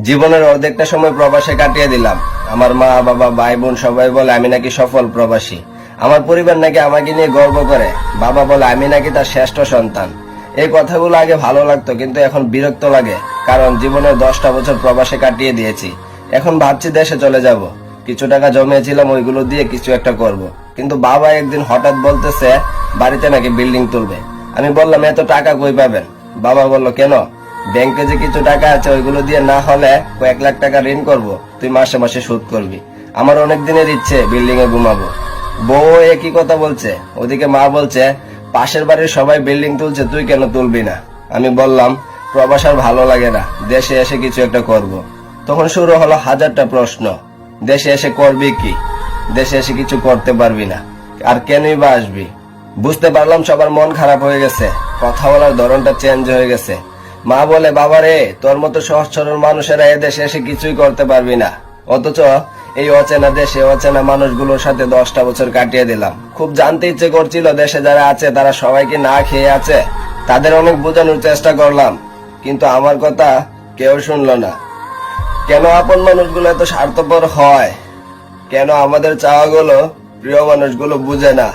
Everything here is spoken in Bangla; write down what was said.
জীবনের অর্ধেকটা সময় প্রবাসে কাটিয়ে দিলাম। আমার মা, বাবা, ভাই, বোন সবাই বলে, আমি নাকি সফল প্রবাসী। আমার পরিবার নাকি আমাকে নিয়ে গর্ব করে। বাবা বলে, আমি নাকি তার শ্রেষ্ঠ সন্তান। এই কথাগুলো আগে ভালো লাগতো, কিন্তু এখন বিরক্ত লাগে, কারণ জীবনের দশটা বছর প্রবাসে কাটিয়ে দিয়েছি। এখন ভাবছি দেশে চলে যাব। কিছু টাকা জমিয়েছিলাম, ওইগুলো দিয়ে কিছু একটা করব। কিন্তু বাবা একদিন হঠাৎ বলতেছে, বাড়িতে নাকি বিল্ডিং তুলবে? আমি বললাম, এত টাকা কই পাবেন? বাবা বলল, কেন? ব্যাংকে যে কিছু টাকা আছে, ওইগুলো দিয়ে না হলে কয়েক লাখ টাকা ঋণ করব। তুই মাসে মাসে সুদ করবি। আমার অনেক দিনের ইচ্ছে বিল্ডিং এ ঘুমাবো। বউ একই কথা বলছে। ওদিকে মা বলছে, পাশের বাড়ির সবাই বিল্ডিং তুলছে, তুই কেন তুলবি না? আমি বললাম, প্রবাস আর ভালো লাগে না। দেশে এসে কিছু একটা করব। তখন শুরু হলো হাজারটা প্রশ্ন। দেশে এসে করবি কি? দেশে এসে কিছু করতে পারবি না। আর কেনই বা আসবি? বুঝতে পারলাম সবার মন খারাপ হয়ে গেছে। কথা বলার ধরনটা চেঞ্জ হয়ে গেছে। মা বলে বাবা রে তোর মতো সহজ সরল মানুষেরা এদেশে এসে কিছুই করতে পারবি না। অথচ এই অচেনা দেশে অচেনা মানুষগুলোর সাথে দশটা বছর কাটিয়ে দিলাম। খুব জানতে ইচ্ছে করছিল দেশে যারা আছে, তারা সবাইকে না খেয়ে আছে। তাদের অনেক বোঝানোর চেষ্টা করলাম, কিন্তু আমার কথা কেউ শুনলো না। কেন আপন মানুষগুলো এত স্বার্থপর হয়? কেন আমাদের চাওয়াগুলো প্রিয় মানুষগুলো বুঝে না?